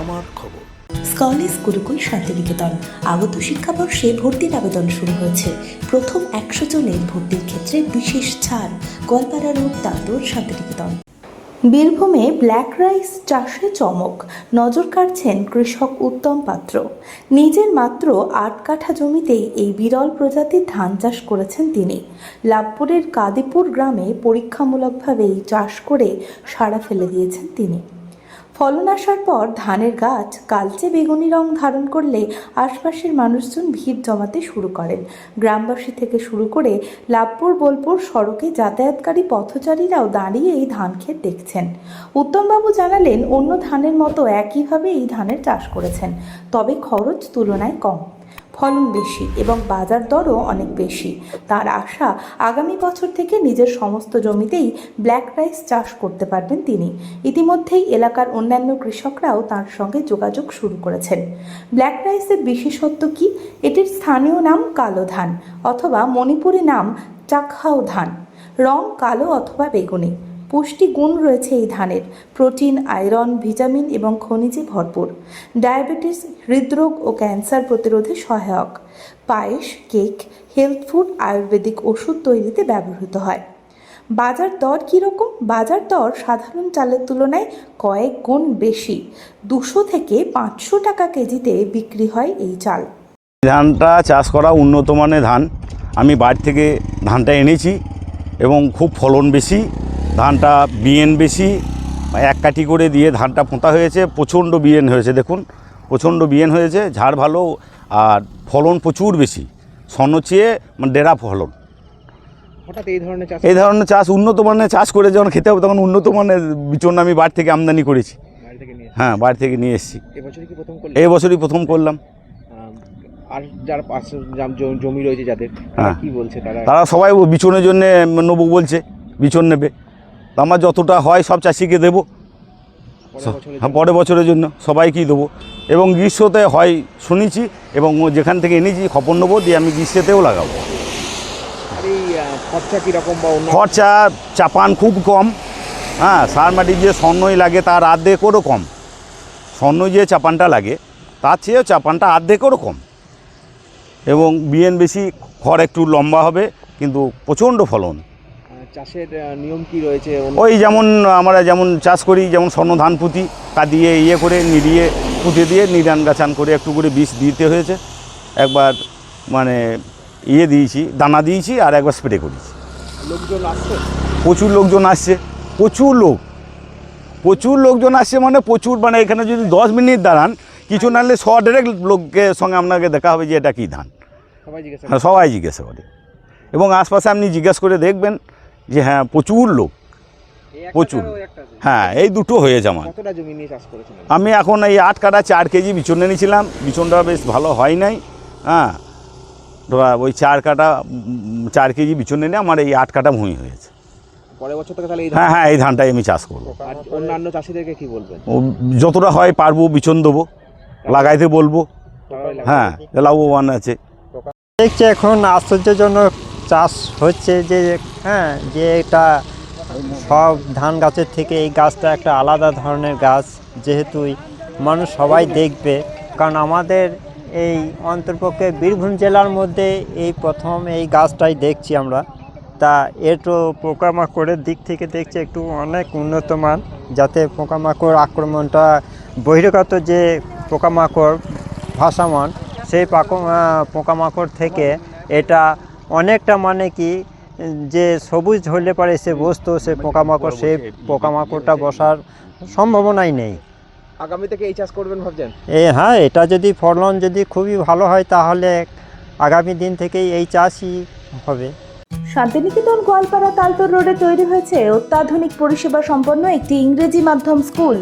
আমার খবর। স্কলেজ গুরুকুল শান্তিনিকেতন। আগত শিক্ষাবর্ষে ভর্তির আবেদন শুরু হয়েছে। প্রথম একশো জনের ভর্তির ক্ষেত্রে বিশেষ ছাড়। গোয়ালপাড়া রোড তান্দুর শান্তিনিকেতন। বীরভূমে ব্ল্যাক রাইস চাষে চমক। নজর কাড়ছেন কৃষক উত্তম পাত্র। নিজের মাত্র আট কাঠা জমিতেই এই বিরল প্রজাতির ধান চাষ করেছেন তিনি। লাভপুরের কাদিপুর গ্রামে পরীক্ষামূলকভাবে এই চাষ করে সাড়া ফেলে দিয়েছেন তিনি। ফলন আসার পর ধানের গাছ কালচে বেগুনি রং ধারণ করলে আশপাশের মানুষজন ভিড় জমাতে শুরু করেন। গ্রামবাসী থেকে শুরু করে লাভপুর, বোলপুর সড়কে যাতায়াতকারী পথচারীরাও দাঁড়িয়ে এই ধান ক্ষেত দেখছেন। উত্তমবাবু জানালেন, অন্য ধানের মতো একইভাবে এই ধানের চাষ করেছেন, তবে খরচ তুলনায় কম। ফলন বেশি এবং বাজার দরও অনেক বেশি। তার আশা আগামী বছর থেকে নিজের সমস্ত জমিতেই ব্ল্যাক রাইস চাষ করতে পারবেন তিনি। ইতিমধ্যেই এলাকার অন্যান্য কৃষকরাও তার সঙ্গে যোগাযোগ শুরু করেছেন। ব্ল্যাক রাইসের বিশেষত্ব কি? এটির স্থানীয় নাম কালো ধান অথবা মণিপুরি নাম চাকহাও ধান। রং কালো অথবা বেগুনি। পুষ্টি গুণ রয়েছে এই ধানের। প্রোটিন, আয়রন, ভিটামিন এবং খনিজে ভরপুর। ডায়াবেটিস, হৃদরোগ ও ক্যান্সার প্রতিরোধে সহায়ক। পায়েস, কেক, হেলথ ফুড, আয়ুর্বেদিক ওষুধ তৈরিতে ব্যবহৃত হয়। বাজার দর কীরকম বাজার দর সাধারণ চালের তুলনায় কয়েক গুণ বেশি। দুশো থেকে পাঁচশো টাকা কেজিতে বিক্রি হয় এই চাল। ধানটা চাষ করা উন্নত মানের ধান। আমি বাড়ি থেকে ধানটা এনেছি এবং খুব ফলন বেশি। ধানটা বিএন বেশি এক কাঠি করে দিয়ে ধানটা পোঁতা হয়েছে প্রচণ্ড বিএন হয়েছে দেখুন প্রচণ্ড বিএন হয়েছে ঝাড় ভালো আর ফলন প্রচুর বেশি স্বর্ণ চেয়ে মানে ডেরা ফলন। হঠাৎ এই ধরনের চাষ এই ধরনের চাষ উন্নত মানের চাষ করে যখন খেতে হবে তখন উন্নত মানের বিচন আমি বাড়ি থেকে আমদানি করেছি। হ্যাঁ বাড়ি থেকে নিয়ে এসেছি। এবছরই প্রথম এই বছরই প্রথম করলাম। আর যারা পাশে জমি রয়েছে যাদের হ্যাঁ। কি বলছে তারা? তারা সবাই বিচনের জন্য নেব বলছে বিচন নেবে। আমার যতটা হয় সব চাষিকে দেবো। পরের বছরের হ্যাঁ পরের বছরের জন্য সবাইকেই দেবো। এবং গ্রীষ্মতে হয় শুনেছি এবং ও যেখান থেকে এনেছি খবর নেব দিয়ে আমি গ্রীষ্মতেও লাগাবো। খরচা চাপান খুব কম। হ্যাঁ সার মাটি যে স্বর্ণই লাগে তার আর্ধেকেরও কম। স্বর্ণ যে চাপানটা লাগে তার চেয়েও চাপানটা আর্ধেকেরও কম। এবং বিএন বেশি খড় একটু লম্বা হবে কিন্তু প্রচণ্ড ফলন। চাষের নিয়ম কি রয়েছে? ওই যেমন আমরা যেমন চাষ করি যেমন স্বর্ণ ধান পুঁতি তা দিয়ে ইয়ে করে নিড়িয়ে পুঁতে দিয়ে নিরান গাছান করে একটু করে বিষ দিতে হয়েছে। একবার মানে ইয়ে দিয়েছি দানা দিয়েছি আর একবার স্প্রে করেছি। লোকজন আসছে? প্রচুর লোকজন আসছে প্রচুর লোক। প্রচুর লোকজন আসছে মানে প্রচুর মানে এখানে যদি দশ মিনিট দাঁড়ান কিছু নাহলে শ ডাইরেক্ট লোকের সঙ্গে আপনাকে দেখা হবে যে এটা কী ধান। সবাই জিজ্ঞাসা হ্যাঁ সবাই জিজ্ঞাসা করে। এবং আশপাশে আপনি জিজ্ঞেস করে দেখবেন যে হ্যাঁ প্রচুর লোক। প্রচুর। হ্যাঁ এই দুটো হয়েছে আমার কতটা জমি নিয়ে চাষ করেছেন আমি এখন এই আট কাটা চার কেজি বিচন নিয়েছিলাম। বিচনটা বেশ ভালো হয় নাই। হ্যাঁ ধরা ওই চার কাটা চার কেজি বিচন নিয়ে আমার এই আট কাটা ভূমি হয়েছে। পরের বছর থেকে তাহলে হ্যাঁ হ্যাঁ এই ধানটাই আমি চাষ করব। অন্যান্য চাষিদেরকে কি বলবেন? যতটা হয় পারব বিচন দেবো লাগাইতে বলব। হ্যাঁ লাভবান আছে। দেখছি এখন আশ্চর্যজনক চাষ হচ্ছে যে হ্যাঁ যে এটা সব ধান গাছের থেকে এই গাছটা একটা আলাদা ধরনের গাছ যেহেতু মানুষ সবাই দেখবে। কারণ আমাদের এই অন্তর্পক্ষে বীরভূম জেলার মধ্যে এই প্রথম এই গাছটাই দেখছি আমরা। তা একটু পোকামাকড়ের দিক থেকে দেখছি একটু অনেক উন্নত মান, যাতে পোকামাকড় আক্রমণটা বহিরাগত যে পোকামাকড় ভাসমান, সেই পোকামাকড় থেকে এটা অনেকটা মানে কি যে সবুজ হলে পারে সে বসতো সে পোকামাকড় সে পোকামাকড়টা বসার সম্ভাবনাই নেই। আগামী থেকে এই চাষ করবেন ভাবছেন? এ হ্যাঁ এটা যদি ফলন যদি খুবই ভালো হয় তাহলে আগামী দিন থেকেই এই চাষই হবে। শান্তিনিকেতন, গোয়ালপাড়া, তালতর রোডে তৈরি হয়েছে অত্যাধুনিক পরিষেবা সম্পন্ন একটি ইংরেজি মাধ্যম স্কুল,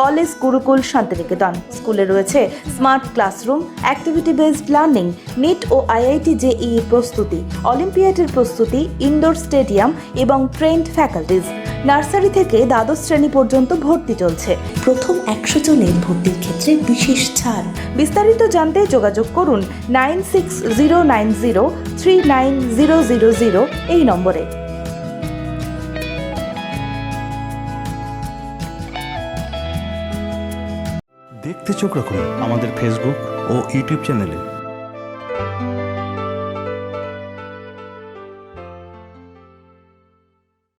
কলেজ গুরুকুল শান্তিনিকেতন। স্কুলে রয়েছে smart classroom, activity based learning, NEET ও আইআইটি জেই প্রস্তুতি, অলিম্পিয়াডের প্রস্তুতি, ইনডোর স্টেডিয়াম এবং ট্রেন্ড ফ্যাকাল্টিজ। নার্সারি থেকে দ্বাদশ শ্রেণি পর্যন্ত ভর্তি চলছে। প্রথম একশো জনের ভর্তির ক্ষেত্রে বিশেষ ছাড়। বিস্তারিত জানতে যোগাযোগ করুন nine six zero nine zero three nine zero zero zero এই নম্বরে। দেখতে চোখ রাখুন আমাদের ফেসবুক ও ইউটিউব চ্যানেলে